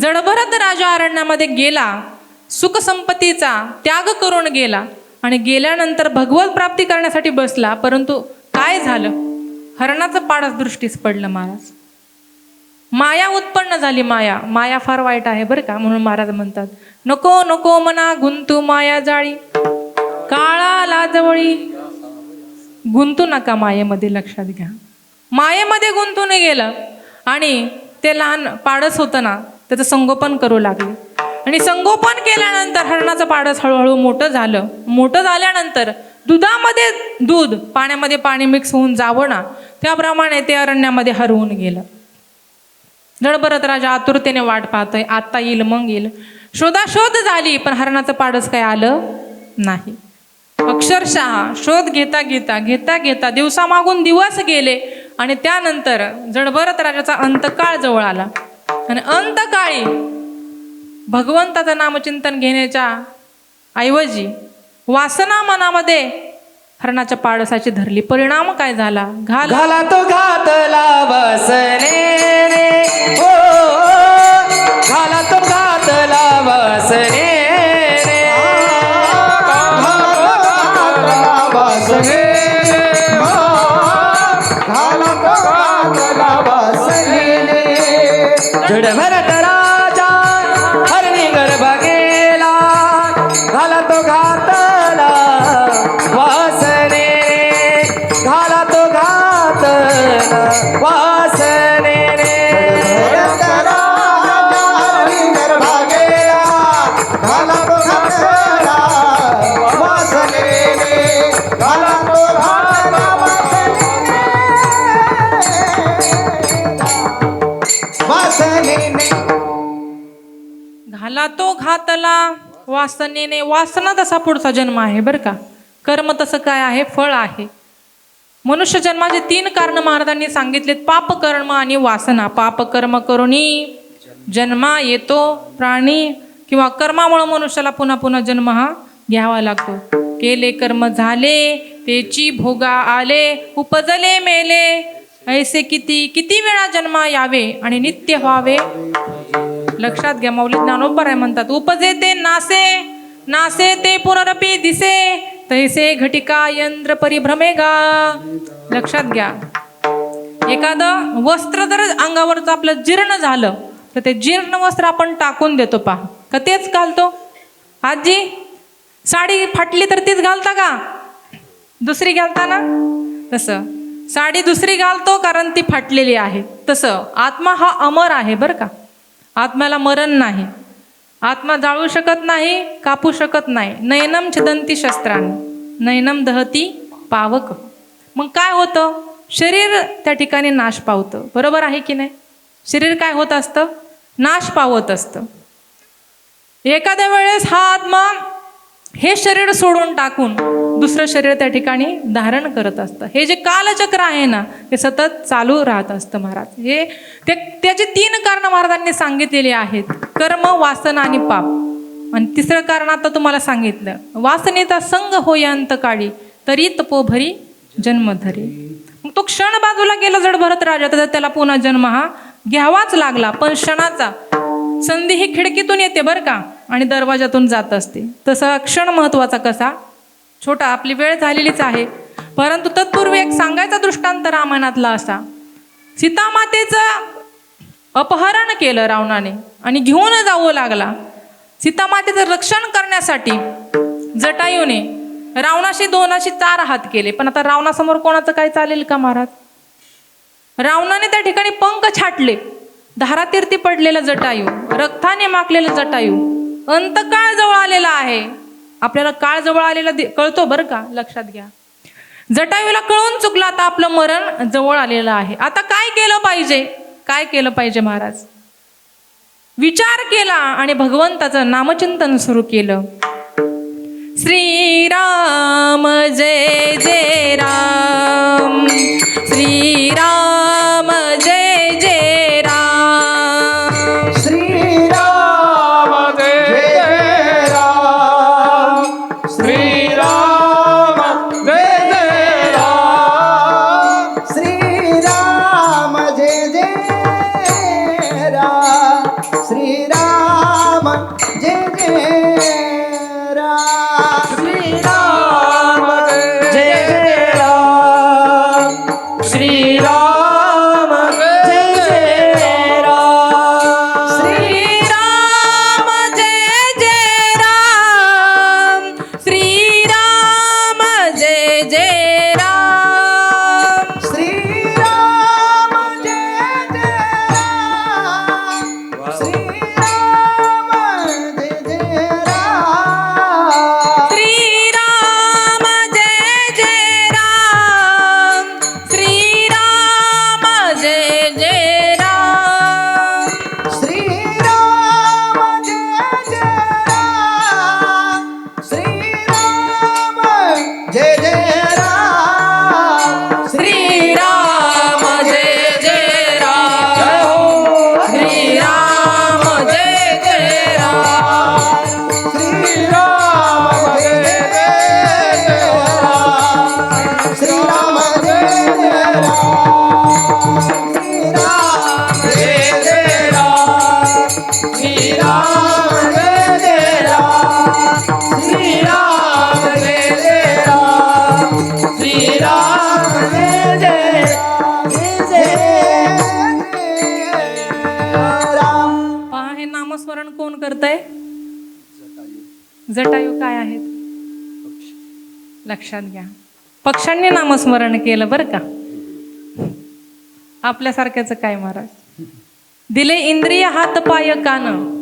जडभरत राजा अरण्यामध्ये गेला सुखसंपत्तीचा त्याग करून गेला आणि गेल्यानंतर भगवत प्राप्ती करण्यासाठी बसला परंतु काय झालं? हरणाचं पाडस दृष्टीस पडलं महाराज. माया उत्पन्न झाली माया. माया फार वाईट आहे बरं का म्हणून महाराज म्हणतात नको नको मना गुंतू माया जाळी. काळा लाजवळी. गुंतू नका मायेमध्ये लक्षात घ्या. मायेमध्ये गुंतून गेलं आणि ते लहान पाडस होतं ना त्याचं संगोपन करू लागले. आणि संगोपन केल्यानंतर हरणाचं पाडस हळूहळू मोठं झालं. मोठं झाल्यानंतर दुधामध्ये दूध पाण्यामध्ये पाणी मिक्स होऊन जावं ना त्याप्रमाणे ते अरण्यामध्ये हरवून गेलं. जडभरत राजा आतुरतेने वाट पाहतोय. आता येईल मग येईल. शोधाशोध झाली पण हरणाचं पाडस काय आलं नाही. अक्षरशः शोध घेता घेता घेता घेता दिवसामागून दिवस गेले आणि त्यानंतर जडभरत राजाचा अंतकाळ जवळ आला. आणि अंतकाळी भगवंताचं नामचिंतन घेण्याच्या ऐवजी वासना मनामध्ये हरणाच्या पाडसाची धरली. परिणाम काय झाला? घाल. घाला तो घातला बसने रे. हो, हो, हो. ओ घाला तो घातला बसने जडभरत घाला घातला वासनेने वासना तसा पुढचा जन्म आहे बरं का. कर्म तसं काय आहे? फळ आहे. मनुष्य जन्माचे तीन कारण महाराजांनी सांगितलेत. पाप कर्म आणि वासना. पाप कर्म करुणी जन्मा येतो प्राणी किंवा कर्मामुळे मनुष्याला पुन्हा पुन्हा जन्म हा घ्यावा लागतो. केले कर्म झाले तेची भोगा आले उपजले मेले. ऐसे किती किती वेळा जन्मा यावे आणि नित्य व्हावे? लक्षात घ्या मौली ज्ञानोबर आहे म्हणतात उपजे ते नासे नासे ते पुनरपी दिसे तैसे घटिका यंत्र परिभ्रमे गा लक्षात घ्या. एखादं वस्त्र जर अंगावरचं आपलं जीर्ण झालं तर ते जीर्ण वस्त्र आपण टाकून देतो पहा. का तेच घालतो? आजी साडी फाटली तर तीच घालता का? दुसरी घालता ना तसं. साडी दुसरी घालतो कारण ती फाटलेली आहे. तसं. आत्मा हा अमर आहे बरं का? आत्म्याला मरण नाही. आत्मा जाळू शकत नाही कापू शकत नाही. नयनम छदंती शस्त्रांनी नयनम दहती पावक. मग काय होतं? शरीर त्या ठिकाणी नाश पावतं. बरोबर आहे की नाही? शरीर काय होत असतं? नाश पावत असतं. एखाद्या वेळेस हा आत्मा हे शरीर सोडून टाकून दुसरं शरीर त्या ठिकाणी धारण करत असतं. हे जे कालचक्र आहे ना ते सतत चालू राहत असतं महाराज. हे ते त्याचे तीन कारण महाराजांनी सांगितलेली आहेत. कर्म वासना आणि पाप. आणि तिसरं कारण आता तुम्हाला सांगितलं. वासनेचा संघ होय अंतकाळी तरी तपोभरी जन्मधरी. मग तो क्षण बाजूला गेला जड भरत राजा तर त्याला पुन्हा जन्म हा घ्यावाच लागला. पण क्षणाचा संधी ही खिडकीतून येते बरं का? आणि दरवाजातून जात असते. तसा क्षण महत्त्वाचा कसा? छोटा आपली वेळ झालेलीच आहे. परंतु तत्पूर्वी एक सांगायचा दृष्टांत रामायणातला असा. सीतामातेचं अपहरण केलं रावणाने आणि घेऊन जावं लागला. सीतामातेचं रक्षण करण्यासाठी जटायूने रावणाशी दोनाशी चार हात केले. पण आता रावणासमोर कोणाचं काय चालेल का महाराज? रावणाने त्या ठिकाणी पंख छाटले. धारातीर्थी पडलेलं जटायू रक्ताने माकलेला जटायू. अंतकाळ जवळ आलेला आहे. आपल्याला काळ जवळ आलेला कळतो बरं का? लक्षात घ्या. जटायूला कळून चुकलं आता आपलं मरण जवळ आलेलं आहे. आता काय केलं पाहिजे? काय केलं पाहिजे महाराज? विचार केला आणि भगवंताचं नामचिंतन सुरू केलं. श्रीराम जय जय राम. श्री श्रीराम करतंय? जटायू काय आहेत? लक्षात घ्या. पक्षांनी नामस्मरण केलं बरं का? आपल्यासारख्याच काय महाराज? दिले इंद्रिय हात पाय कान.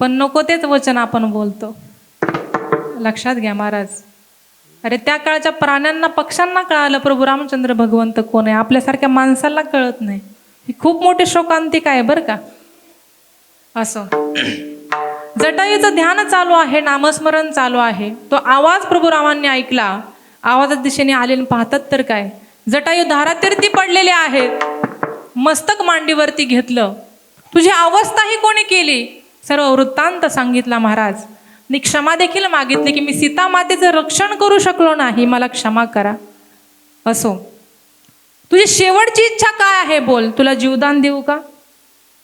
पण नको तेच वचन आपण बोलतो. लक्षात घ्या महाराज. अरे त्या काळच्या प्राण्यांना पक्ष्यांना कळालं प्रभू रामचंद्र भगवंत कोण आहे? आपल्यासारख्या माणसाला कळत नाही. ही खूप मोठी शोकांतिक आहे बरं का? असं. जटायूचं ध्यान चालू आहे नामस्मरण चालू आहे. तो आवाज प्रभुरावांनी ऐकला. आवाजात दिशेने आले पाहतात तर काय? जटायू धारातीर्थी पडलेले आहेत मस्तक मांडीवरती घेतलं. तुझी अवस्थाही कोणी केली? सर्व वृत्तांत सांगितला महाराज. मी क्षमा देखील मागितली की मी सीता मातेचं रक्षण करू शकलो नाही. मला क्षमा करा. असो. तुझी शेवटची इच्छा काय आहे बोल? तुला जीवदान देऊ का?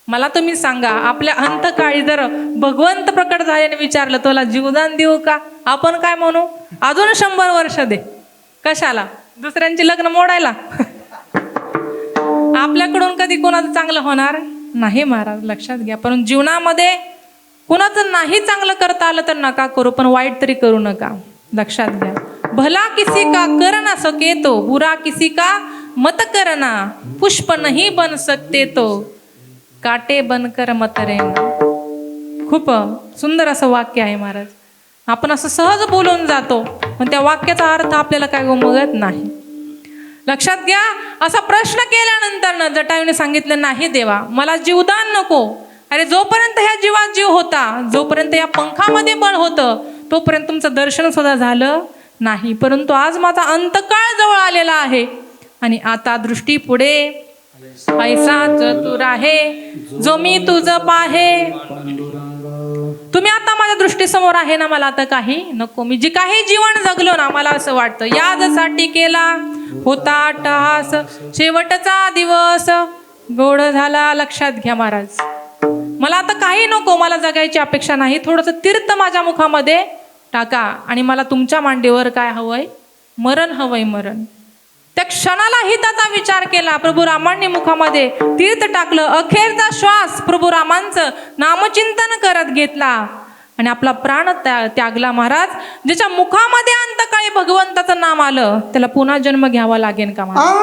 मला तुम्ही सांगा आपल्या अंतकाळी जर भगवंत प्रकट झाल्याने विचारलं तुला जीवदान देऊ का? आपण काय म्हणू? अजून शंभर वर्ष दे. कशाला? दुसऱ्यांची लग्न मोडायला? आपल्याकडून कधी कोणाचं चांगलं होणार? नाही महाराज लक्षात घ्या. पण जीवनामध्ये कुणाचं नाही चांगलं करता आलं तर नका करू पण वाईट तरी करू नका. लक्षात घ्या. भला किसी का कर ना सके तो बुरा किसी का मत करना पुष्प नहीं बन सकते तो। काटे बनकर मत रेना खूप सुंदर असं वाक्य आहे महाराज. आपण असं सहज बोलून जातो पण त्या वाक्याचा अर्थ आपल्याला काय उमगत नाही. लक्षात घ्या असा प्रश्न केल्यानंतर ना जटायूने सांगितलं नाही देवा मला जीवदान नको. अरे जोपर्यंत ह्या जीवात जीव होता जोपर्यंत या पंखामध्ये बळ होतं तोपर्यंत तुमचं दर्शन सुद्धा झालं नाही. परंतु आज माझा अंतकाळ जवळ आलेला आहे. आणि आता दृष्टी पुढे. ऐसा चतुर आहे. जो मी तुझं पाहे. तुम्ही आता माझ्या दृष्टीसमोर आहे ना मला आता काही? नको. मी जे काही जीवन जगलो ना मला असं वाटतं. याजसाठी केला होता टहास शेवटचा दिवस. गोड झाला लक्षात घ्या महाराज. मला आता काही नको. मला जगायची अपेक्षा नाही. थोडंसं तीर्थ माझ्या मुखामध्ये टाका. आणि मला तुमच्या मांडीवर काय हवंय? मरण हवंय मरण. त्या क्षणाला हिताचा विचार केला. प्रभू रामांनी मुखामध्ये तीर्थ टाकलं. अखेरचा श्वास प्रभू रामांचं नामचिंतन करत घेतला. आणि आपला प्राण त्या- त्यागला महाराज ज्याच्या मुखामध्ये अंतकाळी भगवंताचं नाम आलं त्याला पुन्हा जन्म घ्यावा लागेल का महाराज?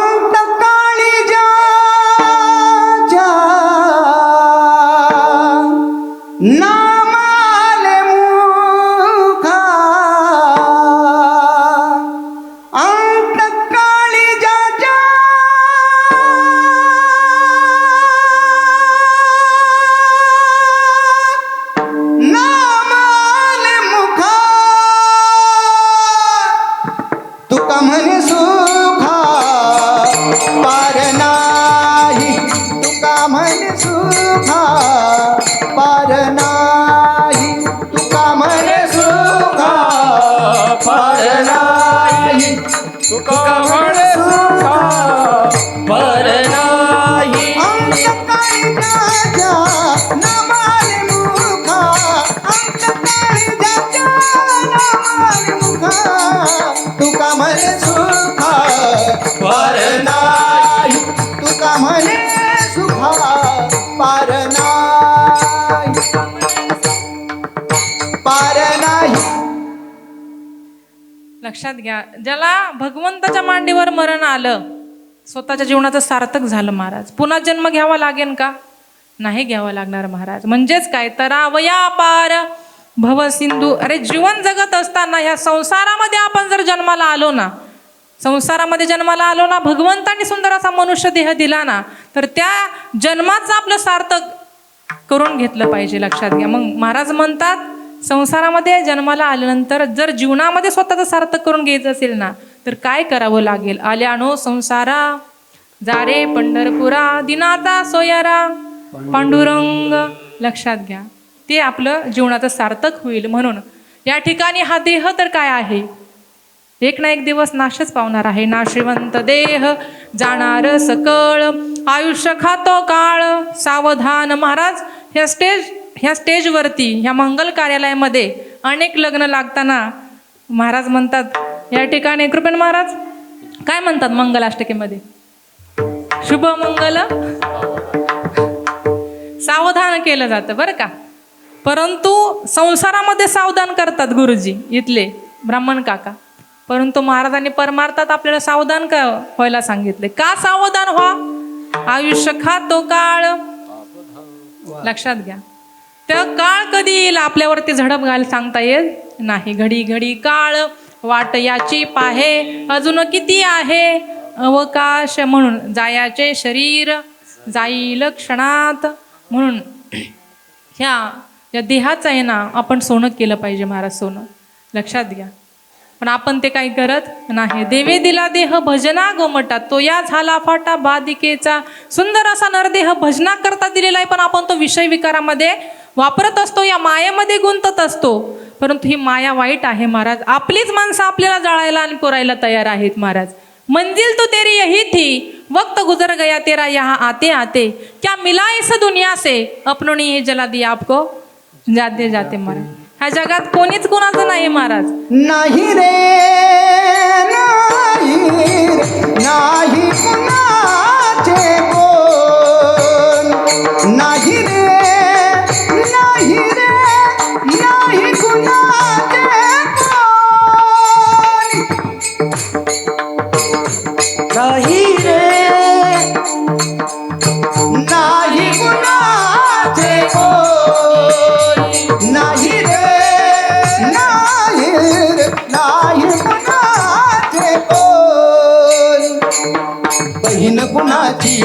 नाही। तुका म्हणे सुखा पार नाही तुका म्हणे सुखा पार नाही। तुका म्हणे सुखा पार नाही। पार नाही। लक्षात घ्या. ज्याला भगवंताच्या मांडीवर मरण आलं स्वतःच्या जीवनाचं सार्थक झालं महाराज. पुन्हा जन्म घ्यावा लागेल का? नाही घ्यावा लागणार महाराज. म्हणजेच काय? तर पार भव सिंधू. अरे जीवन जगत असताना ह्या संसारामध्ये आपण जर जन्माला आलो ना संसारामध्ये जन्माला आलो ना भगवंतांनी सुंदर असा मनुष्य देह दिला ना तर त्या जन्माचं आपलं सार्थक करून घेतलं पाहिजे लक्षात घ्या. मग महाराज म्हणतात संसारामध्ये जन्माला आल्यानंतर जर जीवनामध्ये स्वतःचं सार्थक करून घ्यायचं असेल ना तर काय करावं लागेल? आल्यानो संसारा. जारे पंढरपुरा. दिनाचा सोयारा. पांडुरंग. लक्षात घ्या. ते आपलं जीवनाचं सार्थक होईल म्हणून. या ठिकाणी हा देह तर काय आहे? एक ना एक दिवस नाशच पावणार आहे. नाशिवंत देह जाणार सकळ. आयुष्य खातो काळ. सावधान महाराज ह्या स्टेज ह्या स्टेजवरती ह्या मंगल कार्यालयामध्ये अनेक लग्न लागताना महाराज म्हणतात या ठिकाणी कृपेन महाराज काय म्हणतात मंगलाष्टकीमध्ये? शुभ मंगल. सावधान केलं जातं बरं का? परंतु संसारामध्ये सावधान करतात गुरुजी इथले ब्राह्मण काका. परंतु महाराजांनी परमार्थात आपल्याला सावधान का व्हायला सांगितले? का सावधान व्हा? आयुष्य खातो काळ. लक्षात घ्या. तर काळ कधी येईल आपल्यावरती झडप घाल सांगता येत नाही. घडी घडी काळ वाट याची पाहे. अजून किती आहे? अवकाश म्हणून जायाचे शरीर जाईल क्षणात. म्हणून ह्या या देहाचं आहे ना आपण सोनं केलं पाहिजे महाराज सोनं. लक्षात घ्या. पण आपण ते काही करत नाही. देवे दिला देह भजना गोमटात तो या झाला फाटा बाधिकेचा. सुंदर असा नरदेह भजना करता दिलेला आहे. पण आपण तो विषय विकारामध्ये वापरत असतो या मायेमध्ये गुंतत असतो. परंतु ही माया वाईट आहे महाराज. आपलीच माणसं आपल्याला जाळायला आणि पुरायला तयार आहेत महाराज. मंजिल तो तेरी यही थी वक्त गुजर गया तेरा यहाँ आते आते. क्या मिला इस दुनिया से? अपनों ने ये जला दिया आपको. जाते जाते महाराज. ह्या जगात कोणीच कोणाचं नाही महाराज. नाही रे नाही रे, नाही कुणाचे कोण. नाही रे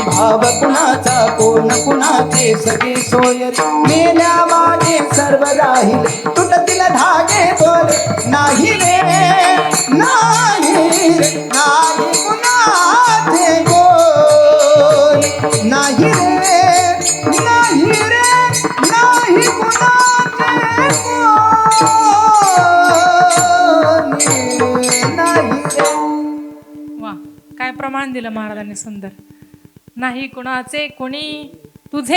भाव कुणाचा कोण कुणाचे सगळे सोयर मेल्या सर्व राहील. तुटतील धागे बोल. नाही रे नाही रे नाही कुणाचे कोण नाही रे नाही रे नाही कुणाचे कोण नाही रे. वा काय प्रमाण दिलं महाराजांनी सुंदर. नाही कुणाचे कोणी